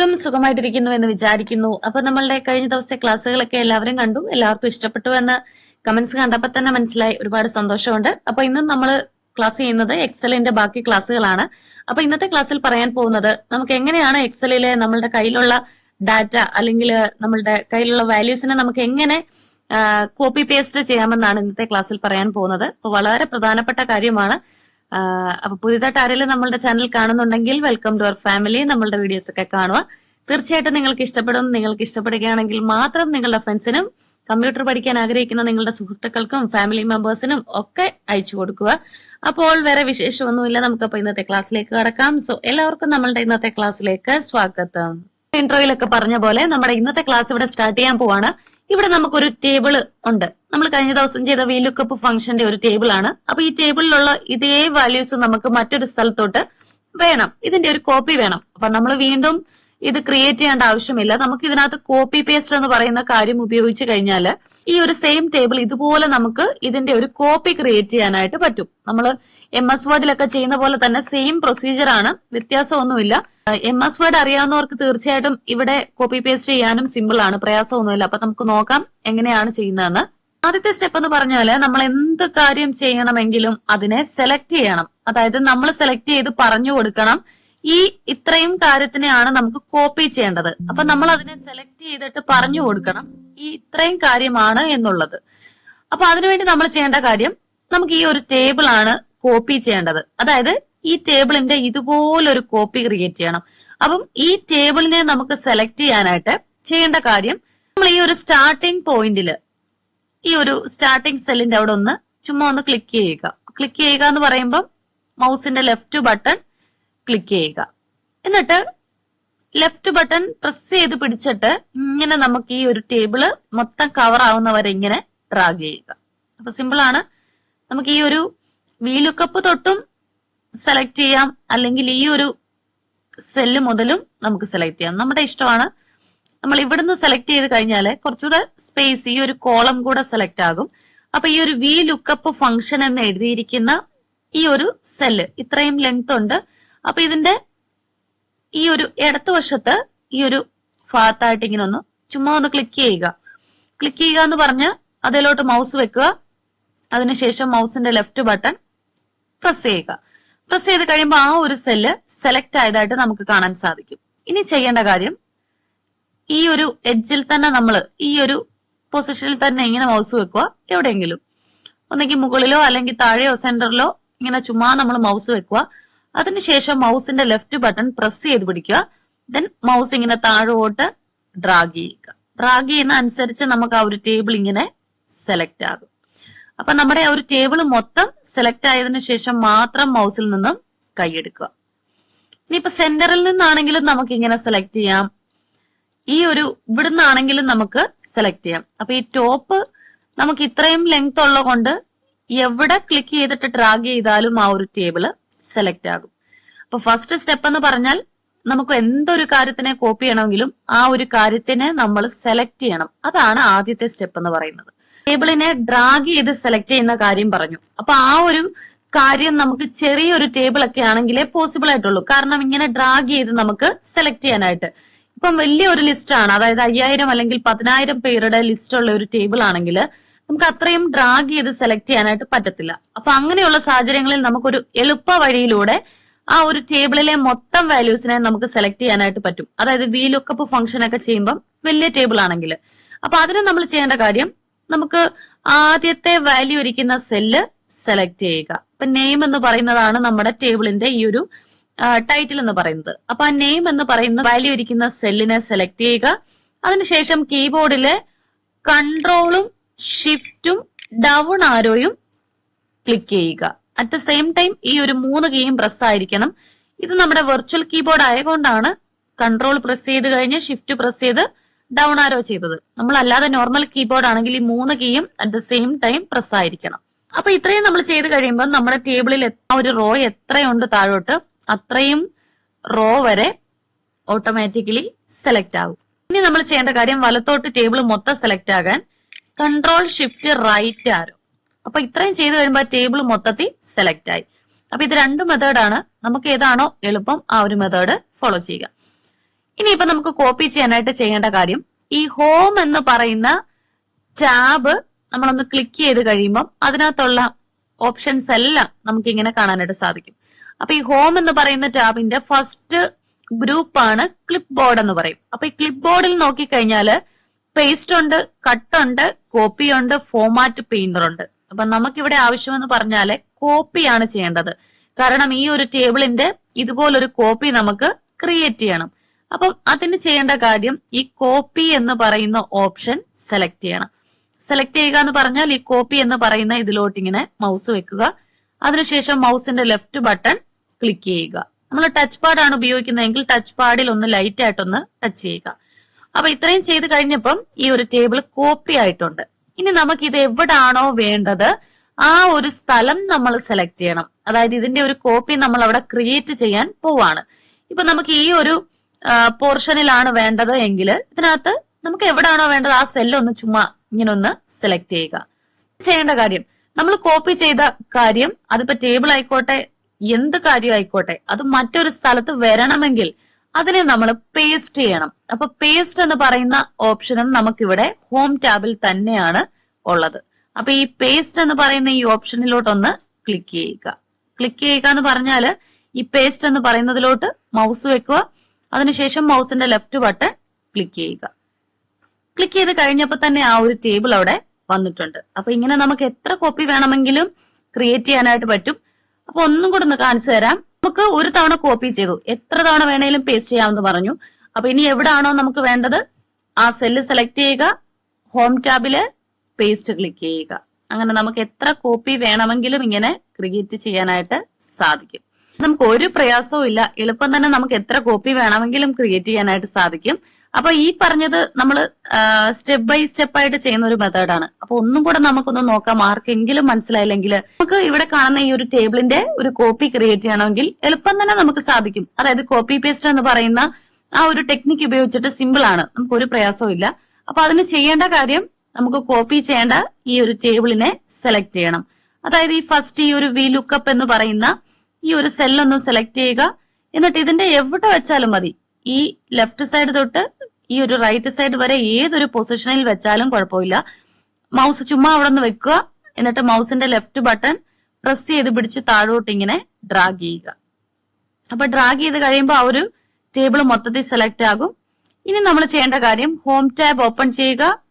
എല്ലാവരും സുഖമായിട്ടിരിക്കുന്നു എന്ന് വിചാരിക്കുന്നു. അപ്പൊ നമ്മളുടെ കഴിഞ്ഞ ദിവസത്തെ ക്ലാസ്സുകളൊക്കെ എല്ലാവരും കണ്ടു. എല്ലാവർക്കും ഇഷ്ടപ്പെട്ടു എന്ന് കമന്റ്സ് കണ്ടപ്പോൾ തന്നെ മനസ്സിലായി. ഒരുപാട് സന്തോഷമുണ്ട്. അപ്പൊ ഇന്ന് നമ്മൾ ക്ലാസ് ചെയ്യുന്നത് എക്സലിന്റെ ബാക്കി ക്ലാസ്സുകളാണ്. അപ്പൊ ഇന്നത്തെ ക്ലാസ്സിൽ പറയാൻ പോകുന്നത് നമുക്ക് എങ്ങനെയാണ് എക്സലിലെ നമ്മളുടെ കയ്യിലുള്ള ഡാറ്റ അല്ലെങ്കിൽ നമ്മളുടെ കയ്യിലുള്ള വാല്യൂസിനെ നമുക്ക് എങ്ങനെ കോപ്പി പേസ്റ്റ് ചെയ്യാമെന്നാണ് ഇന്നത്തെ ക്ലാസ്സിൽ പറയാൻ പോകുന്നത്. അപ്പൊ വളരെ പ്രധാനപ്പെട്ട കാര്യമാണ് അപ്പൊ പുതിയതായിട്ട് ആരെങ്കിലും നമ്മളുടെ ചാനൽ കാണുന്നുണ്ടെങ്കിൽ വെൽക്കം ടു അവർ ഫാമിലി നമ്മളുടെ വീഡിയോസ് ഒക്കെ കാണുക. തീർച്ചയായിട്ടും നിങ്ങൾക്ക് ഇഷ്ടപ്പെടും. നിങ്ങൾക്ക് ഇഷ്ടപ്പെടുകയാണെങ്കിൽ മാത്രം നിങ്ങളുടെ ഫ്രണ്ട്സിനും കമ്പ്യൂട്ടർ പഠിക്കാൻ ആഗ്രഹിക്കുന്ന നിങ്ങളുടെ സുഹൃത്തുക്കൾക്കും ഫാമിലി മെമ്പേഴ്സിനും ഒക്കെ അയച്ചു കൊടുക്കുക. അപ്പോൾ വേറെ വിശേഷമൊന്നുമില്ല. നമുക്കപ്പോ ഇന്നത്തെ ക്ലാസ്സിലേക്ക് കടക്കാം. സോ എല്ലാവർക്കും നമ്മളുടെ ഇന്നത്തെ ക്ലാസ്സിലേക്ക് സ്വാഗതം. ഇൻട്രോയിലൊക്കെ പറഞ്ഞ പോലെ നമ്മുടെ ഇന്നത്തെ ക്ലാസ് ഇവിടെ സ്റ്റാർട്ട് ചെയ്യാൻ പോവാണ്. ഇവിടെ നമുക്കൊരു ടേബിൾ ഉണ്ട്. നമ്മൾ കഴിഞ്ഞ ദിവസം ചെയ്ത വി ലുക്കപ്പ് ഫംഗ്ഷന്റെ ഒരു ടേബിൾ ആണ്. അപ്പൊ ഈ ടേബിളിലുള്ള ഇതേ വാല്യൂസ് നമുക്ക് മറ്റൊരു സ്ഥലത്തോട്ട് വേണം. ഇതിന്റെ ഒരു കോപ്പി വേണം. അപ്പൊ നമ്മൾ വീണ്ടും ഇത് ക്രിയേറ്റ് ചെയ്യേണ്ട ആവശ്യമില്ല. നമുക്ക് ഇതിനകത്ത് കോപ്പി പേസ്റ്റ് എന്ന് പറയുന്ന കാര്യം ഉപയോഗിച്ച് കഴിഞ്ഞാൽ ഈ ഒരു സെയിം ടേബിൾ ഇതുപോലെ നമുക്ക് ഇതിന്റെ ഒരു കോപ്പി ക്രിയേറ്റ് ചെയ്യാനായിട്ട് പറ്റും. നമ്മൾ എം എസ് വേർഡിലൊക്കെ ചെയ്യുന്ന പോലെ തന്നെ സെയിം പ്രൊസീജിയർ ആണ്. വ്യത്യാസമൊന്നുമില്ല. എം എസ് വേർഡ് അറിയാവുന്നവർക്ക് തീർച്ചയായിട്ടും ഇവിടെ കോപ്പി പേസ്റ്റ് ചെയ്യാനും സിമ്പിൾ ആണ്. പ്രയാസമൊന്നുമില്ല. അപ്പൊ നമുക്ക് നോക്കാം എങ്ങനെയാണ് ചെയ്യുന്നതെന്ന്. ആദ്യത്തെ സ്റ്റെപ്പ് എന്ന് പറഞ്ഞാൽ നമ്മൾ എന്ത് കാര്യം ചെയ്യണമെങ്കിലും അതിനെ സെലക്ട് ചെയ്യണം. അതായത് നമ്മൾ സെലക്ട് ചെയ്ത് പറഞ്ഞു കൊടുക്കണം. ഈ ഇത്രയും കാര്യത്തിനെയാണ് നമുക്ക് കോപ്പി ചെയ്യേണ്ടത്. അപ്പൊ നമ്മൾ അതിനെ സെലക്ട് ചെയ്തിട്ട് പറഞ്ഞു കൊടുക്കണം ഈ ഇത്രയും കാര്യമാണ് എന്നുള്ളത്. അപ്പൊ അതിനുവേണ്ടി നമ്മൾ ചെയ്യേണ്ട കാര്യം നമുക്ക് ഈ ഒരു ടേബിൾ ആണ് കോപ്പി ചെയ്യേണ്ടത്. അതായത് ഈ ടേബിളിന്റെ ഇതുപോലൊരു കോപ്പി ക്രിയേറ്റ് ചെയ്യണം. അപ്പം ഈ ടേബിളിനെ നമുക്ക് സെലക്ട് ചെയ്യാനായിട്ട് ചെയ്യേണ്ട കാര്യം നമ്മൾ ഈ ഒരു സ്റ്റാർട്ടിംഗ് പോയിന്റിൽ ഈ ഒരു സ്റ്റാർട്ടിംഗ് സെല്ലിന്റെ അവിടെ ഒന്ന് ചുമ്മാ ഒന്ന് ക്ലിക്ക് ചെയ്യുക. ക്ലിക്ക് ചെയ്യുക എന്ന് പറയുമ്പോൾ മൗസിന്റെ ലെഫ്റ്റ് ബട്ടൺ ക്ലിക്ക് ചെയ്യുക. എന്നിട്ട് ലെഫ്റ്റ് ബട്ടൺ പ്രസ് ചെയ്ത് പിടിച്ചിട്ട് ഇങ്ങനെ നമുക്ക് ഈ ഒരു ടേബിൾ മൊത്തം കവർ ആവുന്നവരെ ഇങ്ങനെ ഡ്രാഗ് ചെയ്യുക. അപ്പൊ സിമ്പിൾ ആണ്. നമുക്ക് ഈ ഒരു വീലുക്കപ്പ് തൊട്ടും സെലക്ട് ചെയ്യാം. അല്ലെങ്കിൽ ഈ ഒരു സെല്ല് മുതലും നമുക്ക് സെലക്ട് ചെയ്യാം. നമ്മുടെ ഇഷ്ടമാണ്. നമ്മൾ ഇവിടുന്ന് സെലക്ട് ചെയ്ത് കഴിഞ്ഞാൽ കുറച്ചുകൂടെ സ്പേസ് ഈ ഒരു കോളം കൂടെ സെലക്ട് ആകും. അപ്പൊ ഈ ഒരു വി ലുക്കപ്പ് ഫംഗ്ഷൻ എന്ന് എഴുതിയിരിക്കുന്ന ഈ ഒരു സെല്ല് ഇത്രയും ലെങ്ത് ഉണ്ട്. അപ്പൊ ഇതിന്റെ ഈ ഒരു ഇടത്തുവശത്ത് ഈ ഒരു ഭാഗത്തായിട്ട് ഇങ്ങനെ ഒന്ന് ചുമ്മാ ഒന്ന് ക്ലിക്ക് ചെയ്യുക. ക്ലിക്ക് ചെയ്യുക എന്ന് പറഞ്ഞ് അതിലോട്ട് മൗസ് വെക്കുക. അതിനുശേഷം മൗസിന്റെ ലെഫ്റ്റ് ബട്ടൺ പ്രസ് ചെയ്യുക. പ്രസ് ചെയ്ത് കഴിയുമ്പോൾ ആ ഒരു സെല്ല് സെലക്ട് ആയതായിട്ട് നമുക്ക് കാണാൻ സാധിക്കും. ഇനി ചെയ്യേണ്ട കാര്യം ഈ ഒരു എഡ്ജിൽ തന്നെ നമ്മൾ ഈ ഒരു പൊസിഷനിൽ തന്നെ ഇങ്ങനെ മൗസ് വെക്കുക എവിടെയെങ്കിലും. ഒന്നെങ്കിൽ മുകളിലോ അല്ലെങ്കിൽ താഴെയോ സെന്ററിലോ ഇങ്ങനെ ചുമ്മാ നമ്മൾ മൗസ് വെക്കുക. അതിനുശേഷം മൗസിന്റെ ലെഫ്റ്റ് ബട്ടൺ പ്രസ് ചെയ്ത് പിടിക്കുക. ദെൻ മൗസ് ഇങ്ങനെ താഴോട്ട് ഡ്രാഗ് ചെയ്യുക. ഡ്രാഗ് ചെയ്യുന്ന അനുസരിച്ച് നമുക്ക് ആ ഒരു ടേബിൾ ഇങ്ങനെ സെലക്ട് ആകും. അപ്പൊ നമ്മുടെ ആ ഒരു ടേബിൾ മൊത്തം സെലക്ട് ആയതിനു ശേഷം മാത്രം മൗസിൽ നിന്നും കൈയെടുക്കുക ഇനിയിപ്പോ സെന്ററിൽ നിന്നാണെങ്കിലും നമുക്ക് ഇങ്ങനെ സെലക്ട് ചെയ്യാം. ഈ ഒരു ഇവിടുന്നാണെങ്കിലും നമുക്ക് സെലക്ട് ചെയ്യാം. അപ്പൊ ഈ ടോപ്പ് നമുക്ക് ഇത്രയും ലെങ്ത് ഉള്ളത് കൊണ്ട് എവിടെ ക്ലിക്ക് ചെയ്തിട്ട് ഡ്രാഗ് ചെയ്താലും ആ ഒരു ടേബിൾ സെലക്ട് ആകും. അപ്പൊ ഫസ്റ്റ് സ്റ്റെപ്പ് എന്ന് പറഞ്ഞാൽ നമുക്ക് എന്തൊരു കാര്യത്തിനെ കോപ്പി ചെയ്യണമെങ്കിലും ആ ഒരു കാര്യത്തിനെ നമ്മൾ സെലക്ട് ചെയ്യണം. അതാണ് ആദ്യത്തെ സ്റ്റെപ്പ് എന്ന് പറയുന്നത്. ടേബിളിനെ ഡ്രാഗ് ചെയ്ത് സെലക്ട് ചെയ്യുന്ന കാര്യം പറഞ്ഞു. അപ്പൊ ആ ഒരു കാര്യം നമുക്ക് ചെറിയൊരു ടേബിൾ ഒക്കെ ആണെങ്കിലേ പോസിബിൾ ആയിട്ടുള്ളൂ. കാരണം ഇങ്ങനെ ഡ്രാഗ് ചെയ്ത് നമുക്ക് സെലക്ട് ചെയ്യാനായിട്ട്. ഇപ്പം വലിയ ഒരു ലിസ്റ്റ് ആണ്. അതായത് അയ്യായിരം അല്ലെങ്കിൽ പതിനായിരം പേരുടെ ലിസ്റ്റ് ഉള്ള ഒരു ടേബിൾ ആണെങ്കിൽ നമുക്ക് അത്രയും ഡ്രാഗ് ചെയ്ത് സെലക്ട് ചെയ്യാനായിട്ട് പറ്റത്തില്ല. അപ്പൊ അങ്ങനെയുള്ള സാഹചര്യങ്ങളിൽ നമുക്കൊരു എളുപ്പ വഴിയിലൂടെ ആ ഒരു ടേബിളിലെ മൊത്തം വാല്യൂസിനെ നമുക്ക് സെലക്ട് ചെയ്യാനായിട്ട് പറ്റും. അതായത് വി ലുക്കപ്പ് ഫംഗ്ഷൻ ഒക്കെ ചെയ്യുമ്പം വലിയ ടേബിൾ ആണെങ്കിൽ. അപ്പൊ അതിന് നമ്മൾ ചെയ്യേണ്ട കാര്യം നമുക്ക് ആദ്യത്തെ വാല്യൂ ഇരിക്കുന്ന സെല്ല് സെലക്ട് ചെയ്യുക. ഇപ്പൊ നെയിം എന്ന് പറയുന്നതാണ് നമ്മുടെ ടേബിളിന്റെ ഈ ഒരു ടൈറ്റിൽ എന്ന് പറയുന്നത്. അപ്പൊ ആ നെയിം എന്ന് പറയുന്ന വാല്യൂ ഇരിക്കുന്ന സെല്ലിനെ സെലക്ട് ചെയ്യുക. അതിനുശേഷം കീബോർഡിലെ കൺട്രോളും ഷിഫ്റ്റും ഡൗൺ ആരോയും ക്ലിക്ക് ചെയ്യുക. അറ്റ് ദ സെയിം ടൈം ഈ ഒരു മൂന്ന് കീയും പ്രസ് ആയിരിക്കണം. ഇത് നമ്മുടെ വെർച്വൽ കീബോർഡ് ആയതുകൊണ്ടാണ് കൺട്രോൾ പ്രസ് ചെയ്ത് കഴിഞ്ഞ് ഷിഫ്റ്റ് പ്രസ് ചെയ്ത് ഡൗൺ ആരോ ചെയ്തത്. നമ്മൾ അല്ലാതെ നോർമൽ കീബോർഡ് ആണെങ്കിൽ ഈ മൂന്ന് കീയും at the same time press ആയിരിക്കണം. അപ്പൊ ഇത്രയും നമ്മൾ ചെയ്ത് കഴിയുമ്പോൾ നമ്മുടെ ടേബിളിൽ ആ ഒരു റോ എത്രയുണ്ട് താഴോട്ട് അത്രയും റോ വരെ ഓട്ടോമാറ്റിക്കലി സെലക്ട് ആകും. ഇനി നമ്മൾ ചെയ്യേണ്ട കാര്യം വലത്തോട്ട് ടേബിൾ മൊത്തം സെലക്ട് ആകാൻ കൺട്രോൾ ഷിഫ്റ്റ് റൈറ്റ് ആരോ. അപ്പൊ ഇത്രയും ചെയ്ത് കഴിയുമ്പോൾ ടേബിൾ മൊത്തത്തിൽ സെലക്ട് ആയി. അപ്പൊ ഇത് രണ്ട് മെത്തേഡാണ് നമുക്ക് ഏതാണോ എളുപ്പം ആ ഒരു മെത്തേഡ് ഫോളോ ചെയ്യുക. ഇനിയിപ്പോ നമുക്ക് കോപ്പി ചെയ്യാനായിട്ട് ചെയ്യേണ്ട കാര്യം ഈ ഹോം എന്ന് പറയുന്ന ടാബ് നമ്മളൊന്ന് ക്ലിക്ക് ചെയ്ത് കഴിയുമ്പോൾ അതിനകത്തുള്ള ഓപ്ഷൻസ് എല്ലാം നമുക്ക് ഇങ്ങനെ കാണാനായിട്ട് സാധിക്കും. അപ്പൊ ഈ ഹോം എന്ന് പറയുന്ന ടാബിന്റെ ഫസ്റ്റ് ഗ്രൂപ്പാണ് ക്ലിപ്പ് ബോർഡ് എന്ന് പറയും. അപ്പൊ ഈ ക്ലിപ്പ് ബോർഡിൽ നോക്കിക്കഴിഞ്ഞാൽ പേസ്റ്റ് ഉണ്ട് കട്ട് ഉണ്ട് കോപ്പി ഉണ്ട് ഫോമാറ്റ് പെയിന്റർ ഉണ്ട്. അപ്പൊ നമുക്കിവിടെ ആവശ്യമെന്ന് പറഞ്ഞാൽ കോപ്പിയാണ് ചെയ്യേണ്ടത്. കാരണം ഈ ഒരു ടേബിളിന്റെ ഇതുപോലൊരു കോപ്പി നമുക്ക് ക്രിയേറ്റ് ചെയ്യണം. അപ്പം അതിന് ചെയ്യേണ്ട കാര്യം ഈ കോപ്പി എന്ന് പറയുന്ന ഓപ്ഷൻ സെലക്ട് ചെയ്യണം. സെലക്ട് ചെയ്യുക എന്ന് പറഞ്ഞാൽ ഈ കോപ്പി എന്ന് പറയുന്ന ഇതിലോട്ട് ഇങ്ങനെ മൗസ് വെക്കുക. അതിനുശേഷം മൗസിന്റെ ലെഫ്റ്റ് ബട്ടൺ ക്ലിക്ക് ചെയ്യുക. നമ്മൾ ടച്ച് പാഡാണ് ഉപയോഗിക്കുന്നതെങ്കിൽ ടച്ച് പാഡിൽ ഒന്ന് ലൈറ്റ് ആയിട്ടൊന്ന് ടച്ച് ചെയ്യുക. അപ്പൊ ഇത്രയും ചെയ്ത് കഴിഞ്ഞപ്പം ഈ ഒരു ടേബിൾ കോപ്പി ആയിട്ടുണ്ട്. ഇനി നമുക്ക് ഇത് എവിടാണോ വേണ്ടത് ആ ഒരു സ്ഥലം നമ്മൾ സെലക്ട് ചെയ്യണം. അതായത് ഇതിന്റെ ഒരു കോപ്പി നമ്മൾ അവിടെ ക്രിയേറ്റ് ചെയ്യാൻ പോവാണ്. ഇപ്പൊ നമുക്ക് ഈ ഒരു പോർഷനിലാണ് വേണ്ടത് എങ്കിൽ ഇതിനകത്ത് നമുക്ക് എവിടാണോ വേണ്ടത് ആ സെല്ല് ഒന്ന് ചുമ്മാ ഇങ്ങനെ ഒന്ന് സെലക്ട് ചെയ്യുക. ചെയ്യേണ്ട കാര്യം നമ്മൾ കോപ്പി ചെയ്ത കാര്യം അതിപ്പോ ടേബിൾ ആയിക്കോട്ടെ എന്ത് കാര്യം ആയിക്കോട്ടെ അത് മറ്റൊരു സ്ഥലത്ത് വരണമെങ്കിൽ അതിനെ നമ്മൾ പേസ്റ്റ് ചെയ്യണം. അപ്പൊ പേസ്റ്റ് എന്ന് പറയുന്ന ഓപ്ഷനും നമുക്കിവിടെ ഹോം ടാബിൽ തന്നെയാണ് ഉള്ളത്. അപ്പൊ ഈ പേസ്റ്റ് എന്ന് പറയുന്ന ഈ ഓപ്ഷനിലോട്ടൊന്ന് ക്ലിക്ക് ചെയ്യുക. ക്ലിക്ക് ചെയ്യുക എന്ന് പറഞ്ഞാൽ ഈ പേസ്റ്റ് എന്ന് പറയുന്നതിലോട്ട് മൗസ് വെക്കുക. അതിനുശേഷം മൗസിന്റെ ലെഫ്റ്റ് ബട്ടൺ ക്ലിക്ക് ചെയ്യുക. ക്ലിക്ക് ചെയ്ത് കഴിഞ്ഞപ്പോൾ തന്നെ ആ ഒരു ടേബിൾ അവിടെ വന്നിട്ടുണ്ട്. അപ്പൊ ഇങ്ങനെ നമുക്ക് എത്ര കോപ്പി വേണമെങ്കിലും ക്രിയേറ്റ് ചെയ്യാനായിട്ട് പറ്റും. അപ്പൊ ഒന്നും കൂടെ ഒന്ന് കാണിച്ചു തരാം. നമുക്ക് ഒരു തവണ കോപ്പി ചെയ്തു. എത്ര തവണ വേണേലും പേസ്റ്റ് ചെയ്യാമെന്ന് പറഞ്ഞു. അപ്പൊ ഇനി എവിടാണോ നമുക്ക് വേണ്ടത്? ആ സെല്ല് സെലക്ട് ചെയ്യുക ഹോം ടാബിൽ പേസ്റ്റ് ക്ലിക്ക് ചെയ്യുക. അങ്ങനെ നമുക്ക് എത്ര കോപ്പി വേണമെങ്കിലും ഇങ്ങനെ ക്രിയേറ്റ് ചെയ്യാനായിട്ട് സാധിക്കും. നമുക്ക് ഒരു പ്രയാസവും ഇല്ല. എളുപ്പം തന്നെ നമുക്ക് എത്ര കോപ്പി വേണമെങ്കിലും ക്രിയേറ്റ് ചെയ്യാനായിട്ട് സാധിക്കും. അപ്പൊ ഈ പറഞ്ഞത് നമ്മൾ സ്റ്റെപ്പ് ബൈ സ്റ്റെപ്പ് ആയിട്ട് ചെയ്യുന്ന ഒരു മെത്തേഡാണ് അപ്പൊ ഒന്നും കൂടെ നമുക്കൊന്ന് നോക്കാം ആർക്കെങ്കിലും മനസ്സിലായില്ലെങ്കിൽ. നമുക്ക് ഇവിടെ കാണുന്ന ഈ ഒരു ടേബിളിന്റെ ഒരു കോപ്പി ക്രിയേറ്റ് ചെയ്യണമെങ്കിൽ എളുപ്പം തന്നെ നമുക്ക് സാധിക്കും. അതായത് കോപ്പി പേസ്റ്റ് എന്ന് പറയുന്ന ആ ഒരു ടെക്നിക്ക് ഉപയോഗിച്ചിട്ട് സിമ്പിൾ ആണ്. നമുക്ക് ഒരു പ്രയാസവും ഇല്ല. അപ്പൊ അതിന് ചെയ്യേണ്ട കാര്യം നമുക്ക് കോപ്പി ചെയ്യേണ്ട ഈ ഒരു ടേബിളിനെ സെലക്ട് ചെയ്യണം. അതായത് ഈ ഫസ്റ്റ് ഈ ഒരു വി ലുക്കപ്പ് എന്ന് പറയുന്ന ഈ ഒരു സെല്ലൊന്ന് സെലക്ട് ചെയ്യുക. എന്നിട്ട് ഇതിന്റെ എവിടെ വെച്ചാലും മതി. ഈ ലെഫ്റ്റ് സൈഡ് തൊട്ട് ഈ ഒരു റൈറ്റ് സൈഡ് വരെ ഏതൊരു പൊസിഷനിൽ വെച്ചാലും കുഴപ്പമില്ല. മൗസ് ചുമ്മാ അവിടെ നിന്ന് വെക്കുക. എന്നിട്ട് മൗസിന്റെ ലെഫ്റ്റ് ബട്ടൺ പ്രസ് ചെയ്ത് പിടിച്ച് താഴോട്ട് ഇങ്ങനെ ഡ്രാഗ് ചെയ്യുക. അപ്പൊ ഡ്രാഗ് ചെയ്ത് കഴിയുമ്പോൾ ആ ഒരു ടേബിൾ മൊത്തത്തിൽ സെലക്ട് ആകും. ഇനി നമ്മൾ ചെയ്യേണ്ട കാര്യം ഹോം ടാബ് ഓപ്പൺ ചെയ്യുക.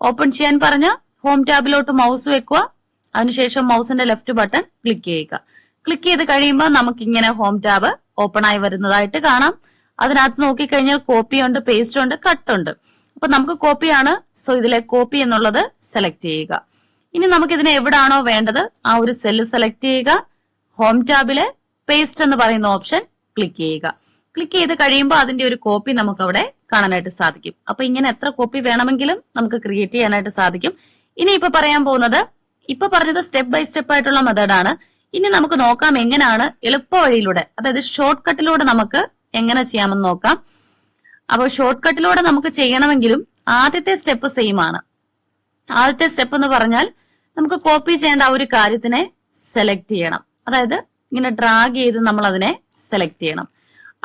ഓപ്പൺ ചെയ്യാൻ പറഞ്ഞ ഹോം ടാബിലോട്ട് മൗസ് വെക്കുക. അതിനുശേഷം മൗസിന്റെ ലെഫ്റ്റ് ബട്ടൺ ക്ലിക്ക് ചെയ്യുക. ക്ലിക്ക് ചെയ്ത് കഴിയുമ്പോൾ നമുക്ക് ഇങ്ങനെ ഹോം ടാബ് ഓപ്പൺ ആയി വരുന്നതായിട്ട് കാണാം. അതിനകത്ത് നോക്കിക്കഴിഞ്ഞാൽ കോപ്പി ഉണ്ട് പേസ്റ്റ് ഉണ്ട് കട്ട് ഉണ്ട്. അപ്പൊ നമുക്ക് കോപ്പിയാണ് സോ ഇതിലെ കോപ്പി എന്നുള്ളത് സെലക്ട് ചെയ്യുക. ഇനി നമുക്ക് ഇതിനെ എവിടാണോ വേണ്ടത്? ആ ഒരു സെല്ല് സെലക്ട് ചെയ്യുക. ഹോം ടാബിലെ പേസ്റ്റ് എന്ന് പറയുന്ന ഓപ്ഷൻ ക്ലിക്ക് ചെയ്യുക. ക്ലിക്ക് ചെയ്ത് കഴിയുമ്പോൾ അതിന്റെ ഒരു കോപ്പി നമുക്ക് അവിടെ കാണാനായിട്ട് സാധിക്കും. അപ്പൊ ഇങ്ങനെ എത്ര കോപ്പി വേണമെങ്കിലും നമുക്ക് ക്രിയേറ്റ് ചെയ്യാനായിട്ട് സാധിക്കും. ഇനി ഇപ്പൊ പറയാൻ പോകുന്നത് ഇപ്പൊ പറഞ്ഞത് സ്റ്റെപ്പ് ബൈ സ്റ്റെപ്പ് ആയിട്ടുള്ള മെത്തേഡാണ് ഇനി നമുക്ക് നോക്കാം എങ്ങനെയാണ് എളുപ്പ വഴിയിലൂടെ അതായത് ഷോർട്ട് കട്ടിലൂടെ നമുക്ക് എങ്ങനെ ചെയ്യാമെന്ന് നോക്കാം. അപ്പോൾ ഷോർട്ട് കട്ടിലൂടെ നമുക്ക് ചെയ്യണമെങ്കിലും ആദ്യത്തെ സ്റ്റെപ്പ് സെയിം ആണ്. ആദ്യത്തെ സ്റ്റെപ്പ് എന്ന് പറഞ്ഞാൽ നമുക്ക് കോപ്പി ചെയ്യേണ്ട ആ ഒരു കാര്യത്തിനെ സെലക്ട് ചെയ്യണം. അതായത് ഇങ്ങനെ ഡ്രാഗ് ചെയ്ത് നമ്മൾ അതിനെ സെലക്ട് ചെയ്യണം.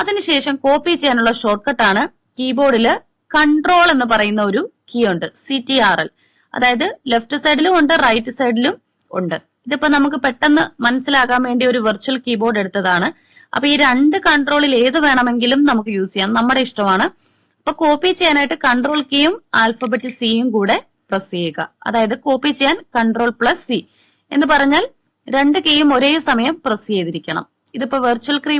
അതിനുശേഷം കോപ്പി ചെയ്യാനുള്ള ഷോർട്ട് കട്ടാണ് കീബോർഡിൽ കൺട്രോൾ എന്ന് പറയുന്ന ഒരു കീ ഉണ്ട് സി ടി ആർ എൽ അതായത് ലെഫ്റ്റ് സൈഡിലും ഉണ്ട് റൈറ്റ് സൈഡിലും ഉണ്ട്. ഇതിപ്പോ നമുക്ക് പെട്ടെന്ന് മനസ്സിലാക്കാൻ വേണ്ടി ഒരു വെർച്വൽ കീബോർഡ് എടുത്തതാണ്. അപ്പൊ ഈ രണ്ട് കൺട്രോളിൽ ഏത് വേണമെങ്കിലും നമുക്ക് യൂസ് ചെയ്യാം. നമ്മുടെ ഇഷ്ടമാണ്. അപ്പൊ കോപ്പി ചെയ്യാനായിട്ട് കൺട്രോൾ കീയും ആൽഫബറ്റ് സിയും കൂടെ പ്രസ് ചെയ്യുക. അതായത് കോപ്പി ചെയ്യാൻ കൺട്രോൾ പ്ലസ് സി എന്ന് പറഞ്ഞാൽ രണ്ട് കീയും ഒരേ സമയം പ്രസ് ചെയ്തിരിക്കണം. ഇതിപ്പോ വെർച്വൽ കീ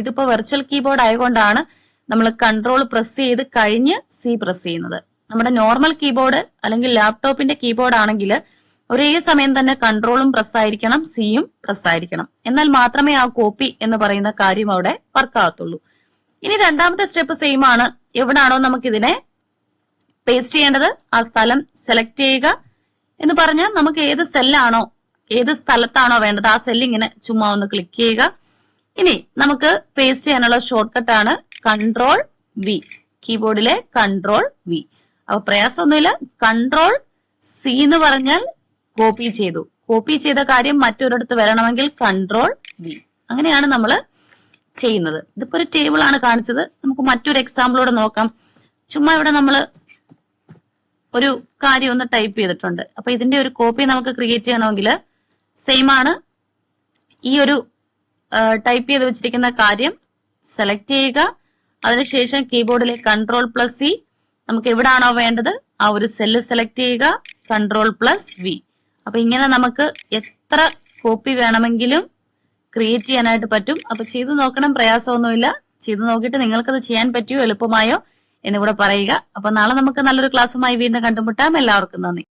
ഇതിപ്പോ വെർച്വൽ കീബോർഡ് ആയതുകൊണ്ടാണ് നമ്മൾ കൺട്രോൾ പ്രസ് ചെയ്ത് കഴിഞ്ഞ് സി പ്രസ് ചെയ്യുന്നത്. നമ്മുടെ നോർമൽ കീബോർഡ് അല്ലെങ്കിൽ ലാപ്ടോപ്പിന്റെ കീബോർഡ് ആണെങ്കിൽ ഒരേ സമയം തന്നെ കൺട്രോളും പ്രസ് ആയിരിക്കണം സിയും പ്രസ് ആയിരിക്കണം. എന്നാൽ മാത്രമേ ആ കോപ്പി എന്ന് പറയുന്ന കാര്യം അവിടെ വർക്ക് ആകത്തുള്ളൂ. ഇനി രണ്ടാമത്തെ സ്റ്റെപ്പ് സെയിം ആണ്. എവിടാണോ നമുക്ക് ഇതിനെ പേസ്റ്റ് ചെയ്യേണ്ടത്? ആ സ്ഥലം സെലക്ട് ചെയ്യുക എന്ന് പറഞ്ഞാൽ നമുക്ക് ഏത് സെല്ലാണോ ഏത് സ്ഥലത്താണോ വേണ്ടത് ആ സെല്ലിങ്ങനെ ചുമ്മാ ഒന്ന് ക്ലിക്ക് ചെയ്യുക. ഇനി നമുക്ക് പേസ്റ്റ് ചെയ്യാനുള്ള ഷോർട്ട് ആണ് കൺട്രോൾ വി കീബോർഡിലെ കൺട്രോൾ വി അപ്പൊ പ്രയാസമൊന്നുമില്ല. കൺട്രോൾ സി എന്ന് പറഞ്ഞാൽ കോപ്പി ചെയ്തു. കോപ്പി ചെയ്ത കാര്യം മറ്റൊരിടത്ത് വരണമെങ്കിൽ കൺട്രോൾ വി അങ്ങനെയാണ് നമ്മൾ ചെയ്യുന്നത്. ഇതിപ്പോ ഒരു ടേബിൾ ആണ് കാണിച്ചത്. നമുക്ക് മറ്റൊരു എക്സാമ്പിളോടെ നോക്കാം. ചുമ്മാ ഇവിടെ നമ്മൾ ഒരു കാര്യം ഒന്ന് ടൈപ്പ് ചെയ്തിട്ടുണ്ട്. അപ്പൊ ഇതിന്റെ ഒരു കോപ്പി നമുക്ക് ക്രിയേറ്റ് ചെയ്യണമെങ്കിൽ സെയിം ആണ്. ഈ ഒരു ടൈപ്പ് ചെയ്ത് വെച്ചിരിക്കുന്ന കാര്യം സെലക്ട് ചെയ്യുക. അതിനുശേഷം കീബോർഡിലെ കൺട്രോൾ പ്ലസ് സി നമുക്ക് എവിടാണോ വേണ്ടത് ആ ഒരു സെല്ല് സെലക്ട് ചെയ്യുക. കൺട്രോൾ പ്ലസ് വി അപ്പൊ ഇങ്ങനെ നമുക്ക് എത്ര കോപ്പി വേണമെങ്കിലും ക്രിയേറ്റ് ചെയ്യാനായിട്ട് പറ്റും. അപ്പൊ ചെയ്തു നോക്കണം പ്രയാസമൊന്നുമില്ല. ചെയ്തു നോക്കിയിട്ട് നിങ്ങൾക്കത് ചെയ്യാൻ പറ്റിയോ എളുപ്പമായോ എന്ന് പറയുക. അപ്പൊ നാളെ നമുക്ക് നല്ലൊരു ക്ലാസ്സുമായി വീണ്ടും കണ്ടുമുട്ടാം. എല്ലാവർക്കും നന്ദി.